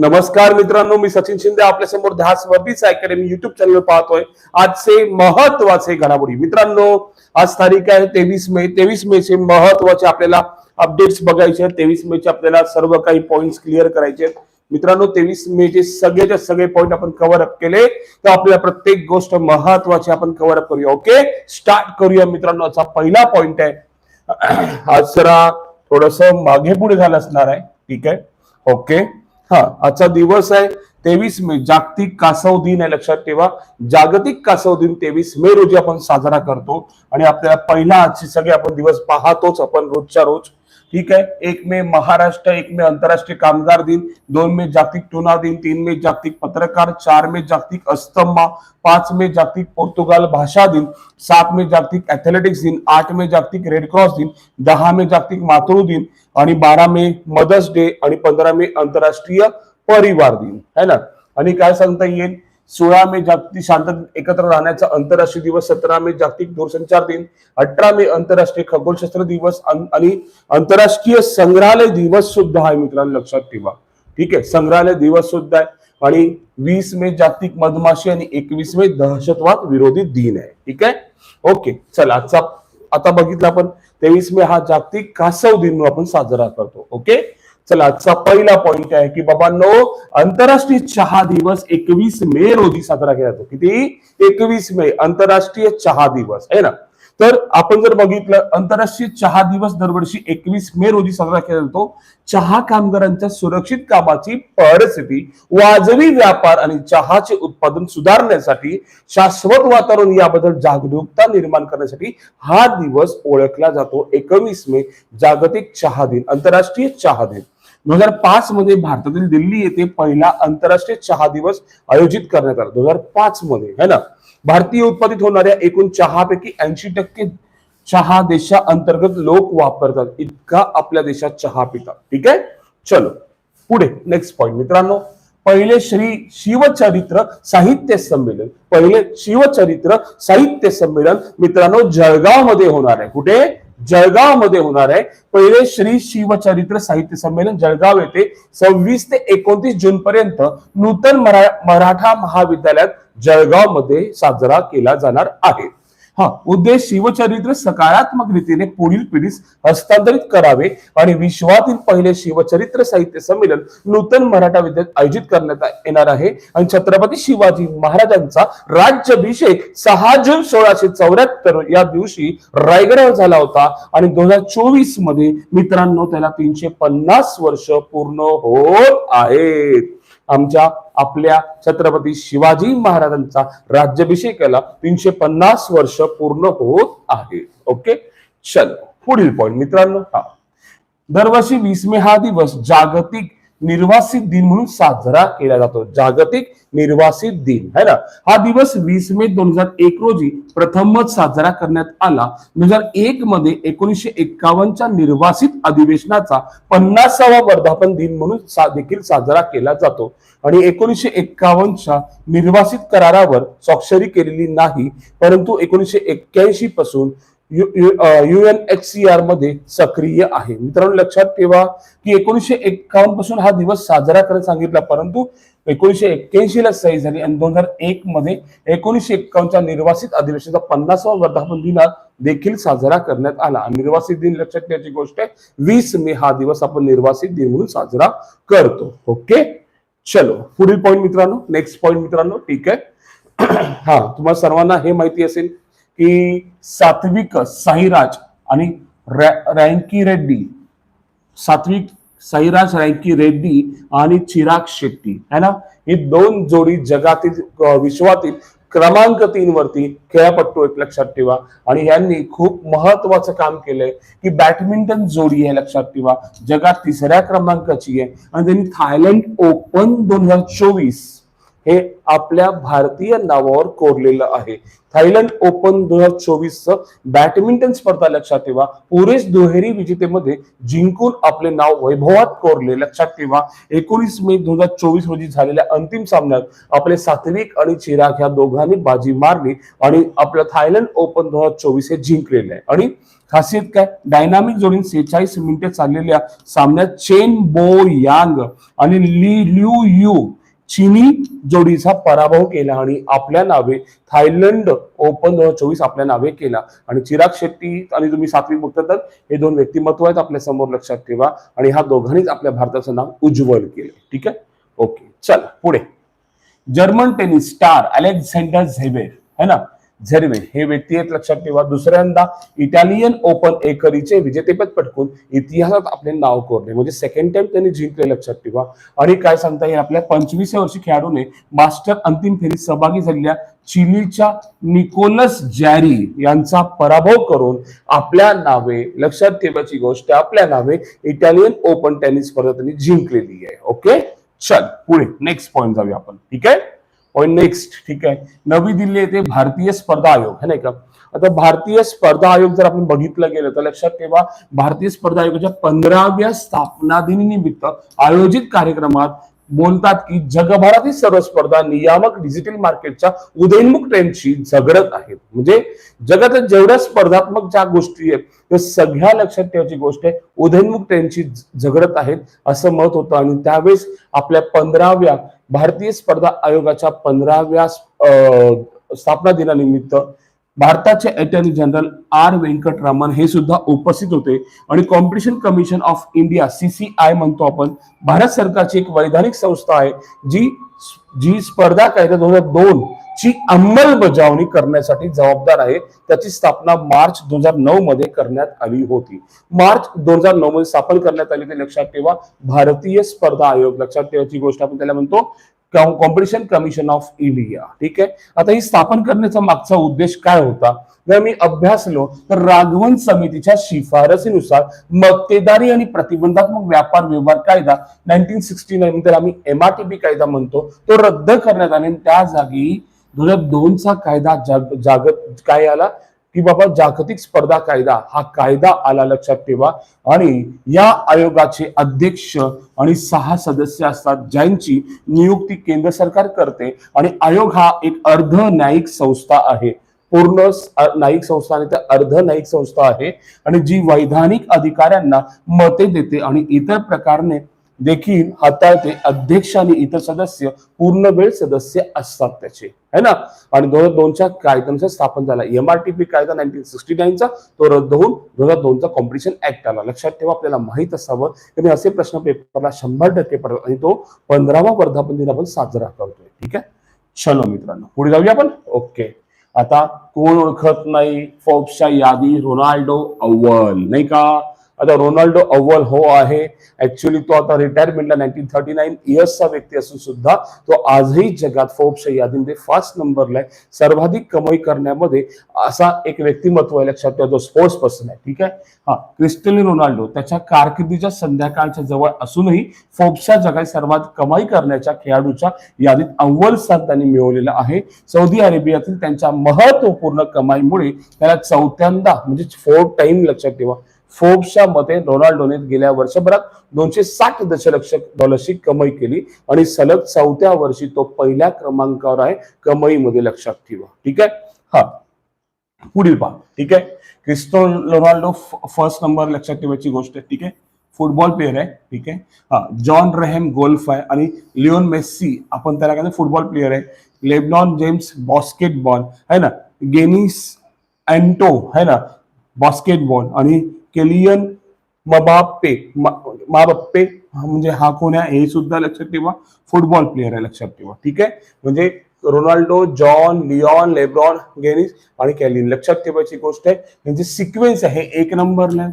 नमस्कार मित्रांनो मी सचिन शिंदे आपल्यासमोर दहा स्पर्धीच अकॅडमी युट्यूब चॅनल पाहतोय. आजचे महत्त्वाचे घडामोडी. मित्रांनो आज तारीख आहे तेवीस मे तेवीस मे चे महत्त्वाचे आपल्याला अपडेट्स बघायचे आहेत. तेवीस मे चे आपल्याला सर्व काही पॉइंट्स क्लिअर करायचे आहेत. मित्रांनो तेवीस मे चे सगळेचे सगळे पॉइंट आपण कव्हर अप केले. तर आपल्याला प्रत्येक गोष्ट महत्वाची आपण कव्हर अप करूया. ओके स्टार्ट करूया मित्रांनो. आजचा पहिला पॉइंट आहे. आज जरा थोडस मागे पुढे झालं असणार आहे. ठीक आहे? ओके हा आजचा दिवस आहे तेवीस मे जागतिक कासव दिन आहे लक्षात ठेवा. जागतिक कासव दिन तेवीस मे रोजी आपण साजरा करतो. आणि आपल्याला पहिला आजचे सगळे आपण दिवस पाहतोच आपण रोजच्या रोज. ठीक है? एक मे महाराष्ट्र, एक मे आंतरराष्ट्रीय कामगार दिन, दोन मे जागतिक टुना दिन, तीन मे जागतिक पत्रकार, चार मे जागतिक अस्तमा पाच मे जागतिक पोर्तुगाल भाषा दिन, सात मे जागतिक ऍथलेटिक्स दिन, आठ मे जागतिक रेड क्रॉस दिन, दहा मे जागतिक मातृ दिन आणि बारा मे मदर्स डे आणि पंधरा मे आंतरराष्ट्रीय परिवार दिन. है ना? सांगता सोळा मे जागतिक शांत एकत्र राहण्याचा आंतरराष्ट्रीय दिवस सतरा मे जागतिक दूरसंचार दिन अठरा मे आंतरराष्ट्रीय खगोलशास्त्र दिवस आणि आंतरराष्ट्रीय संग्रहालय दिवस सुद्धा आहे मित्रांनो लक्षात ठेवा. ठीक आहे संग्रहालय दिवस सुद्धा आहे. आणि वीस मे जागतिक मधमाशी आणि एकवीस मे दहशतवाद विरोधी दिन आहे. ठीक आहे? ओके चला आजचा आता बघितलं आपण तेवीस मे हा जागतिक कासव दिन म्हणून आपण साजरा करतो. ओके? चला आजचा पहिला पॉइंट आहे की बाबांनो आंतरराष्ट्रीय चहा दिवस एकवीस मे रोजी साजरा केला जातो. किती? एकवीस मे आंतरराष्ट्रीय चहा दिवस आहे ना? तर आपण जर बघितलं आंतरराष्ट्रीय चहा दिवस दरवर्षी एकवीस मे रोजी साजरा केला जातो. चहा कामगारांच्या सुरक्षित कामाची परिस्थिती वाजवी व्यापार आणि चहाचे उत्पादन सुधारण्यासाठी शाश्वत वातावरण याबद्दल जागरूकता निर्माण करण्यासाठी हा दिवस ओळखला जातो. एकवीस मे जागतिक चहा दिन आंतरराष्ट्रीय चहा दिन. दोन हजार पाच मध्ये भारतातील दिल्ली येथे पहिला आंतरराष्ट्रीय चहा दिवस आयोजित करण्यात आला. दोन हजार पाच मध्ये है ना? भारतीय उत्पादित होणाऱ्या एकूण चहापैकी ऐंशी टक्के चहा देशा अंतर्गत लोक वापरतात. इतका आपल्या देशात चहा पितात. ठीक आहे? चलो पुढे नेक्स्ट पॉइंट मित्रांनो पहिले श्री शिवचरित्र साहित्य संमेलन. पहिले शिवचरित्र साहित्य संमेलन मित्रांनो जळगावमध्ये होणार आहे. कुठे? जळगावमध्ये होणार आहे. पहिले श्री शिवचरित्र साहित्य संमेलन जळगाव येथे सव्वीस ते एकोणतीस जून पर्यंत नूतन मरा- मराठा महाविद्यालयात जळगावमध्ये साजरा केला जाणार आहे. हा उद्देश शिवचरित्र सकारात्मक रीतीने पुढील पिढीस हस्तांतरित करावे आणि विश्वातील पहिले शिवचरित्र साहित्य संमेलन नूतन मराठा विद्यालयात आयोजित करण्यात येणार आहे. आणि छत्रपती शिवाजी महाराजांचा राज्याभिषेक सहा जून सोळाशे चौऱ्याहत्तर या दिवशी रायगडावर झाला होता. आणि दोन हजार चोवीसमध्ये मित्रांनो त्याला तीनशे पन्नास वर्ष पूर्ण होत आहेत. आमच्या आपल्या छत्रपती शिवाजी महाराजांचा राज्याभिषेकाला तीनशे पन्नास वर्ष पूर्ण होत आहे ओके चल पुढील पॉइंट मित्रांनो हा. दरवर्षी वीस मे हा दिवस जागतिक निर्वासित दिन म्हणून साजरा केला जातो. जागतिक निर्वासित दिन है ना? हा दिवस वीस मे दोन हजार एक रोजी प्रथमच साजरा करण्यात आला. दोन हजार एक मध्ये एकोणीसशे एक्कावन्नच्या निर्वासित अधिवेशनाचा पन्नासावा वर्धापन दिन म्हणून सा- देखील साजरा केला जातो. आणि एकोणीसशे एक्कावन्नच्या निर्वासित करारावर स्वाक्षरी केलेली नाही परंतु एकोणीसशे एक्क्याऐंशी पासून युएनएचसीआरमध्ये सक्रिय आहे. मित्रांनो लक्षात ठेवा की एकोणीसशे एक्कावन्नपासून हा दिवस साजरा करत सांगितला परंतु एकोणीसशे एक्क्याऐंशी ला सही झाली आणि दोन हजार एक मध्ये एकोणीसशे एक्कावन्नच्या निर्वासित अधिवेशनाचा पन्नासावा वर्धापन दिन देखील साजरा करण्यात आला. निर्वासित दिन लक्षात ठेवायची गोष्ट आहे वीस मे हा दिवस आपण निर्वासित दिन म्हणून साजरा करतो. ओके? चलो पुढील पॉईंट मित्रांनो नेक्स्ट पॉईंट मित्रांनो ठीक आहे? हा तुम्हाला सर्वांना हे माहिती असेल की सात्विक साईराज आणि रॅ- रँकी रेड्डी. सात्विक साईराज रँकी रेड्डी आणि चिराग शेट्टी. है ना? ही दोन जोडी जगातील विश्वातील क्रमांक तीन वरती खेळापट्टू एक लक्षात ठेवा. आणि यांनी खूप महत्वाचं काम केलंय की बॅडमिंटन जोडी आहे लक्षात ठेवा. जगात तिसऱ्या क्रमांकाची आहे. आणि त्यांनी थायलंड ओपन दोन हजार चोवीस हे आपल्या भारतीय नावावर कोरलेलं आहे. थायलंड ओपन दोन हजार चोवीस बॅडमिंटन स्पर्धा लक्षात ठेवा. पुरेश दुहेरी विजेतेमध्ये जिंकून आपले नाव वैभवात कोरले लक्षात ठेवा. एकोणीस मे दोन हजार चोवीस रोजी झालेल्या अंतिम सामन्यात आपले सात्विक आणि चिराग ह्या दोघांनी बाजी मारली आणि आपलं थायलंड ओपन दोन हजार चोवीस हे जिंकलेलं आहे. आणि खासियत काय? डायनामिक जोडीन सेहेचाळीस मिनिटे चाललेल्या सामन्यात चेन बो यांग आणि ली ल्यू यू चिनी जोडीचा पराभव केला आणि आपल्या नावे थायलंड ओपन दोन हजार चोवीस आपल्या नावे केला. आणि चिराग शेट्टी आणि तुम्ही सात्विक बघता तर हे दोन व्यक्तिमत्व आहेत आपल्यासमोर लक्षात ठेवा. आणि ह्या दोघांनीच आपल्या भारताचं नाव उज्ज्वल केलं. ठीक आहे? ओके. चल पुढे. German tennis star Alexander Zverev है ना? झेरवे. हे व्यक्ती आहेत लक्षात ठेवा. दुसऱ्यांदा इटालियन ओपन एकरीचे विजेतेपद पटकून इतिहासात आपले नाव कोरले. म्हणजे सेकंड टाइम त्यांनी जिंकले लक्षात ठेवा. आणि काय सांगता येईल आपल्या पंचवीसव्या वर्षी खेळाडूने मास्टर अंतिम फेरीत सहभागी झालेल्या चिलीच्या निकोलस जॅरी यांचा पराभव करून आपल्या नावे लक्षात ठेवायची गोष्ट आपल्या नावे इटालियन ओपन टेनिस स्पर्धा त्यांनी जिंकलेली आहे. ओके चल पुढे. नेक्स्ट पॉइंट जाऊया आपण. ठीक आहे? और नेक्स्ट ठीक आहे नवी दिल्ली येथे भारतीय स्पर्धा आयोग है नाही का आता भारतीय स्पर्धा आयोग जर आपण बघितलं गेलं तर लक्षात ठेवा भारतीय स्पर्धा आयोगाच्या पंधराव्या स्थापना दिनानिमित्त आयोजित कार्यक्रमात बोलतात की जगभरातील सर्व स्पर्धा नियामक डिजिटल मार्केटच्या उदयनमुख ट्रेंडशी झगडत आहेत. म्हणजे जगात जेवढ्या स्पर्धात्मक ज्या गोष्टी आहेत त्या सगळ्या लक्षात ठेवायची गोष्ट आहे उदयनमुख ट्रेंडशी झगडत आहेत असं मत होतं. आणि त्यावेळेस आपल्या पंधराव्या भारतीय स्पर्धा आयोगाच्या पंधराव्या स्थापना दिनानिमित्त भारताचे अटॉर्नी जनरल आर व्यंकटरामन हे सुद्धा उपस्थित होते. आणि competition commission of India CCI म्हणतो आपण भारत सरकारची एक वैधानिक संस्था आहे जी जी स्पर्धा कायदा दोन हजार दोन ची अंमलबजावणी करण्यासाठी जबाबदार आहे. त्याची स्थापना मार्च दोन हजार नऊ मध्ये करण्यात आली होती. मार्च दोन हजार नऊ मध्ये स्थापन करण्यात आली ते लक्षात ठेवा भारतीय स्पर्धा आयोग लक्षात ठेवायची गोष्ट आपण त्याला म्हणतो कॉम्पिटिशन कमिशन ऑफ इंडिया ठीक आहे? आता ही स्थापन करण्याचा मागचा उद्देश काय होता? जर मी अभ्यासलो तर राघवन समितीच्या शिफारसीनुसार मक्तेदारी आणि प्रतिबंधात्मक व्यापार व्यवहार कायदा नाईन्टीन सिक्स्टी नाईन नंतर आम्ही एमआरटीपी कायदा म्हणतो तो रद्द करण्यात आला आणि त्या जागी दोन हजार दोनचा कायदा जाग जागत काय आला? की बाबा जागतिक स्पर्धा कायदा हा कायदा आला लक्षात ठेवा. आणि या आयोगाचे अध्यक्ष आणि सहा सदस्य असतात ज्यांची नियुक्ती केंद्र सरकार करते. आणि आयोग हा एक अर्ध न्यायिक संस्था आहे. पूर्ण न्यायिक संस्था आणि त्या अर्ध न्यायिक संस्था आहे. आणि जी वैधानिक अधिकाऱ्यांना मते देते आणि इतर प्रकारने देखील हाताळते अध्यक्ष आणि इतर सदस्य पूर्ण वेळ सदस्य असतात त्याचे. है ना? आणि दोन हजार दोनच्या कायद्यानुसार स्थापन झाला. एमआरटीपी कायदा नाईन्टीन सिक्स्टी नाईनचा तो रद्द होऊन दोन हजार दोनचा कॉम्पिटिशन ऍक्ट आला. लक्षात ठेवा आपल्याला माहीत असावं की असे प्रश्न पेपरला शंभर टक्के पडतात आणि तो पंधरावा वर्धापन दिन आपण साजरा करतोय. ठीक आहे? चलो मित्रांनो पुढे जाऊया आपण? ओके. आता कोण ओळखत नाही फोर्ब्सच्या यादी रोनाल्डो अव्वल नाही का? आता रोनाल्डो अव्वल हो आहे. ऍक्च्युली तो आता रिटायरमेंटला नाईन्टीन थर्टी नाईन इयर्सचा व्यक्ती असून सुद्धा तो आजही जगात फोर्ब्सच्या यादीमध्ये फास्ट नंबरला आहे. सर्वाधिक कमाई करण्यामध्ये असा एक व्यक्तिमत्व आहे लक्षात ठेवा. जो स्पोर्ट्स पर्सन आहे. ठीक आहे? हा. क्रिस्टली रोनाल्डो त्याच्या कारकिर्दीच्या संध्याकाळच्या जवळ असूनही फोर्ब्सच्या जगात सर्वात कमाई करण्याच्या खेळाडूच्या यादीत अव्वल स्थान त्यांनी मिळवलेलं आहे. सौदी अरेबियातील त्यांच्या महत्त्वपूर्ण कमाईमुळे त्याला चौथ्यांदा म्हणजे फोर टाइम लक्षात ठेवा. फोर्ब्सच्या मते रोनाल्डोने गेल्या वर्षभरात दोनशे साठ दशलक्ष डॉलरची कमाई केली आणि सलग चौथ्या वर्षी तो पहिल्या क्रमांकावर आहे. कमाईमध्ये लक्षात ठेवा. ठीक आहे? हा. पुढील पहा ठीक आहे? क्रिस्टो रोनाल्डो फर्स्ट नंबर लक्षात ठेवायची गोष्ट आहे. ठीक आहे? फुटबॉल प्लेअर आहे. ठीक आहे? हा. जॉन रेहेम गोल्फ आहे आणि लिओन मेस्सी आपण त्याला काय फुटबॉल प्लेअर आहे. लेबनॉन जेम्स बॉस्केटबॉल आहे ना? गेनिस अँटो है ना? बॉस्केटबॉल आणि केलियन मबाप्पे माबाप्पे म्हणजे हा कोण आहे? हे सुद्धा लक्षात ठेवा. फुटबॉल प्लेअर आहे लक्षात ठेवा. ठीक आहे? म्हणजे Ronaldo John Leon LeBron Giannis आणि कॅलिन लक्षात ठेवायची गोष्ट आहे. यांची सिक्वेन्स आहे. एक नंबरला आहे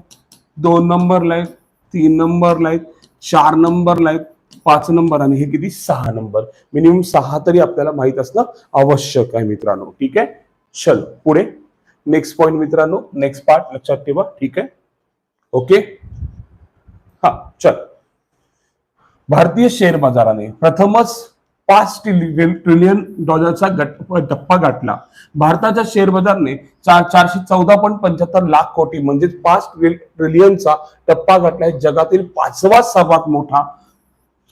दोन नंबरला आहे तीन नंबरला आहेत चार नंबरला आहेत पाच नंबर आणि हे किती? सहा नंबर मिनिमम सहा तरी आपल्याला माहीत असणं आवश्यक आहे मित्रांनो. ठीक आहे? चल पुढे. नेक्स्ट पॉइंट मित्रांनो. नेक्स्ट पार्ट लक्षात ठेवा. ठीक आहे? ओके हा चल. भारतीय शेअर बाजाराने प्रथमच पाच ट्रिलियन ट्रिलियन डॉलरचा टप्पा गाठला. भारताच्या शेअर बाजारने चार चारशे चौदा पॉईंट पंच्याहत्तर लाख कोटी म्हणजेच पाच ट्रिलियनचा टप्पा गाठलाय जगातील पाचवा सर्वात मोठा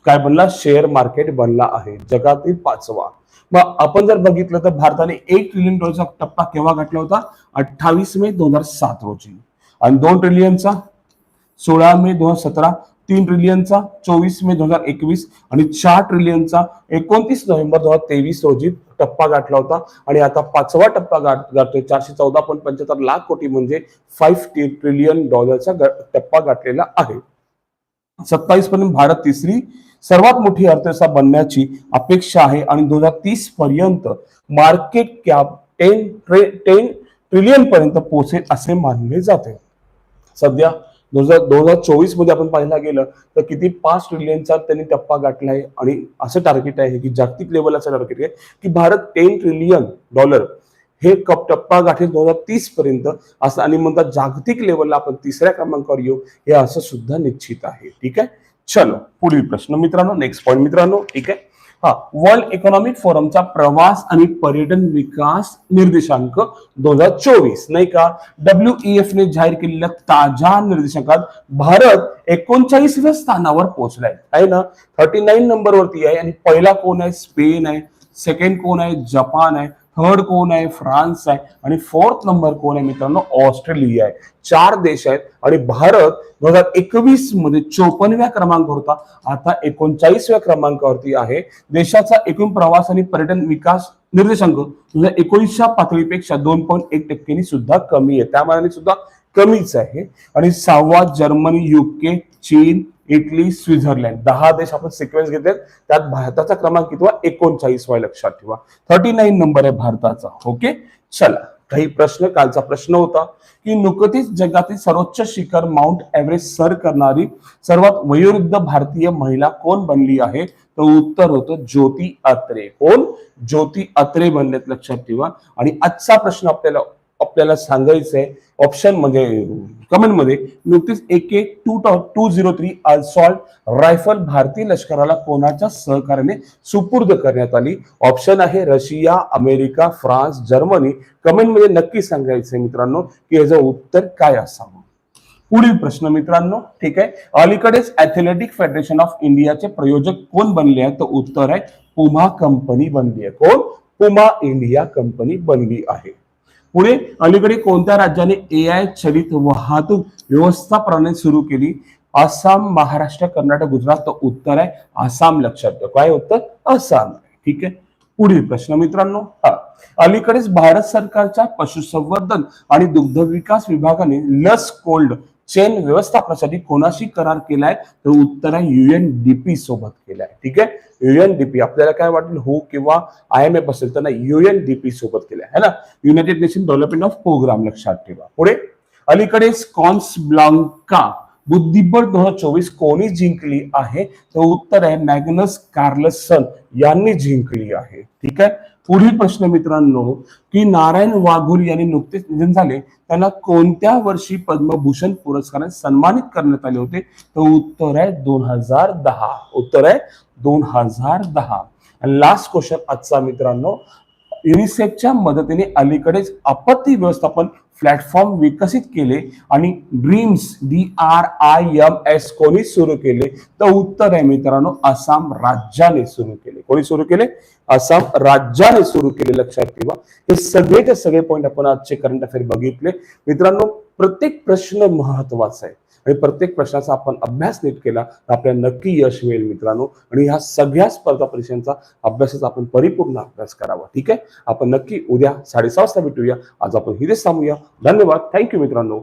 काय बनला? शेअर मार्केट बनला आहे. जगातील पाचवा. मग आपण जर बघितलं तर भारताने एक ट्रिलियन डॉलरचा टप्पा केव्हा गाठला होता? अठ्ठावीस मे दोन हजार सात रोजी. आणि दोन ट्रिलियनचा सोळा मे दोन हजार सतरा तीन ट्रिलियनचा चोवीस मे दोन हजार एकवीस आणि चार ट्रिलियनचा एकोणतीस नोव्हेंबर दोन हजार तेवीस रोजी टप्पा गाठला होता. आणि आता पाचवा टप्पा गाठ गाठतोय. चारशे चौदा पॉईंट पंच्याहत्तर लाख कोटी म्हणजे फाईव्ह ट्रिलियन डॉलरचा टप्पा गाठलेला आहे. सत्तावीस पर्यंत भारत तिसरी सर्वात मोठी अर्थव्यवस्था बनण्याची अपेक्षा आहे. आणि दोन हजार तीस पर्यंत market cap ten ten trillion पर्यंत पोहोचेल असे मानले जाते. सध्या दोन हजार दोन हजार चोवीसमध्ये आपण पाहायला गेलं तर किती पाच ट्रिलियनचा त्यांनी टप्पा गाठला आहे आणि असं टार्गेट आहे की जागतिक लेवल असं टार्गेट आहे की भारत टेन ट्रिलियन डॉलर हे कप टप्पा गाठेल दोन हजार तीस पर्यंत असं आणि म्हणतात जागतिक लेवलला आपण तिसऱ्या क्रमांकावर येऊ हे असं सुद्धा निश्चित आहे. ठीक आहे? चलो पुढील प्रश्न मित्रांनो नेक्स्ट पॉईंट मित्रांनो ठीक आहे? हा वर्ल्ड इकॉनॉमिक फोरमचा प्रवास आणि पर्यटन विकास निर्देशांक दोन हजार चोवीस नाही का? डब्ल्यू एफ ने जाहीर केलेल्या ताज्या निर्देशांकात भारत एकोणचाळीसव्या स्थानावर पोहोचलाय. आहे ना? थर्टी नाईन नंबर वरती आहे आणि पहिला कोण आहे? स्पेन आहे. सेकंड कोण आहे? जपान आहे. थर्ड कोण आहे? फ्रान्स आहे. आणि फोर्थ नंबर कोण आहे मित्रांनो? ऑस्ट्रेलिया आहे. चार देश आहेत. आणि भारत दोन हजार एकवीसमध्ये चोपन्नव्या क्रमांकावर होता. आता एकोणचाळीसव्या क्रमांकावरती आहे. देशाचा एकूण प्रवास आणि पर्यटन विकास निर्देशांक दोन हजार एकोणीसच्या पातळीपेक्षा दोन पॉईंट एक टक्क्यांनी सुद्धा कमी आहे. त्या मानाने सुद्धा कमीच आहे. आणि सहावा जर्मनी युके चीन इटली स्वित्झर्लंड. दहा देश आपण सिक्वेन्स घेतले त्यात भारताचा क्रमांक किती एकोणचाळीस वाय लक्षात ठेवा. थर्टी नाईन नंबर आहे भारताचा. ओके चला. काही प्रश्न कालचा प्रश्न होता की नुकतीच जगातील सर्वोच्च शिखर माउंट एव्हरेस्ट सर करणारी सर्वात वयोवृद्ध भारतीय महिला कोण बनली आहे? तर उत्तर होतं ज्योती अत्रे. कोण? ज्योती अत्रे बनलेत लक्षात ठेवा. आणि आजचा प्रश्न आपल्याला आपल्याला सांगायचं आहे ऑप्शन म्हणजे कमेंटमध्ये नुकतीच एक एक two two zero three assault rifle भारतीय लष्कराला कोणाच्या सहकार्याने सुपूर्द करण्यात आली? ऑप्शन आहे रशिया अमेरिका फ्रान्स जर्मनी. कमेंटमध्ये नक्की सांगायचंय मित्रांनो की याचं उत्तर काय असावं? पुढील प्रश्न मित्रांनो ठीक आहे? अलीकडेच ॲथलेटिक फेडरेशन ऑफ इंडियाचे प्रयोजक कोण बनले आहेत? तर उत्तर आहे पुमा कंपनी बनली आहे. कोण? पुमा इंडिया कंपनी बनली आहे. पुढे अलीकडे कोणत्या राज्याने ए आय चलित वाहतूक व्यवस्था प्रणाली सुरू केली? आसाम महाराष्ट्र कर्नाटक गुजरात तर उत्तर आहे. आसाम लक्षात ठेव. काय उत्तर आसाम ठीक आहे? पुढील प्रश्न मित्रांनो हा. अलीकडेच भारत सरकारच्या पशुसंवर्धन आणि दुग्ध विकास विभागाने लस कोल्ड चेन व्यवस्थापनासाठी कोणाशी करार केलाय? तर उत्तर आहे युएनडीपी सोबत केलाय. ठीक आहे? युएनडीपी आपल्याला काय वाटेल? हो किंवा आय एम एफ असेल तर नाही युएनडीपी सोबत केलाय. है ना? United Nation development of programme लक्षात ठेवा. पुढे? अलीकडेच कॉन्स ब्लांका बुद्धिबळ दोन हजार चोवीस कोणी जिंकली आहे? तर उत्तर आहे मॅग्नस कार्लसन यांनी जिंकली आहे. ठीक आहे? पुढील प्रश्न मित्रांनो की नारायण वाघुल यांनी नुकतेच निधन झाले. त्यांना कोणत्या वर्षी पद्मभूषण पुरस्काराने सन्मानित करण्यात आले होते? तर उत्तर आहे दोन हजार दहा. उत्तर आहे दोन हजार दहा. लास्ट क्वेश्चन आजचा मित्रांनो युनिसेफच्या मदतीने अलीकडेच आपत्ती व्यवस्थापन प्लॅटफॉर्म विकसित केले आणि Dreams D R I M S कोणी सुरू केले? तर उत्तर आहे मित्रांनो आसाम राज्याने सुरू केले. कोणी सुरू केले? आसाम राज्याने सुरू केले लक्षात ठेवा. हे सगळेचे सगळे पॉईंट आपण आजचे करंट अफेअर बघितले. मित्रांनो प्रत्येक प्रश्न महत्त्वाचा आहे. आणि प्रत्येक प्रश्नाचा आपण अभ्यास नीट केला तर आपल्याला नक्की यश मिळेल मित्रांनो. आणि ह्या सगळ्या स्पर्धा परीक्षांचा अभ्यासाचा आपण परिपूर्ण अभ्यास करावा ठीक आहे? आपण नक्की उद्या साडेसहा वाजता भेटूया. आज आपण हिरेच थांबूया. धन्यवाद. थँक्यू मित्रांनो.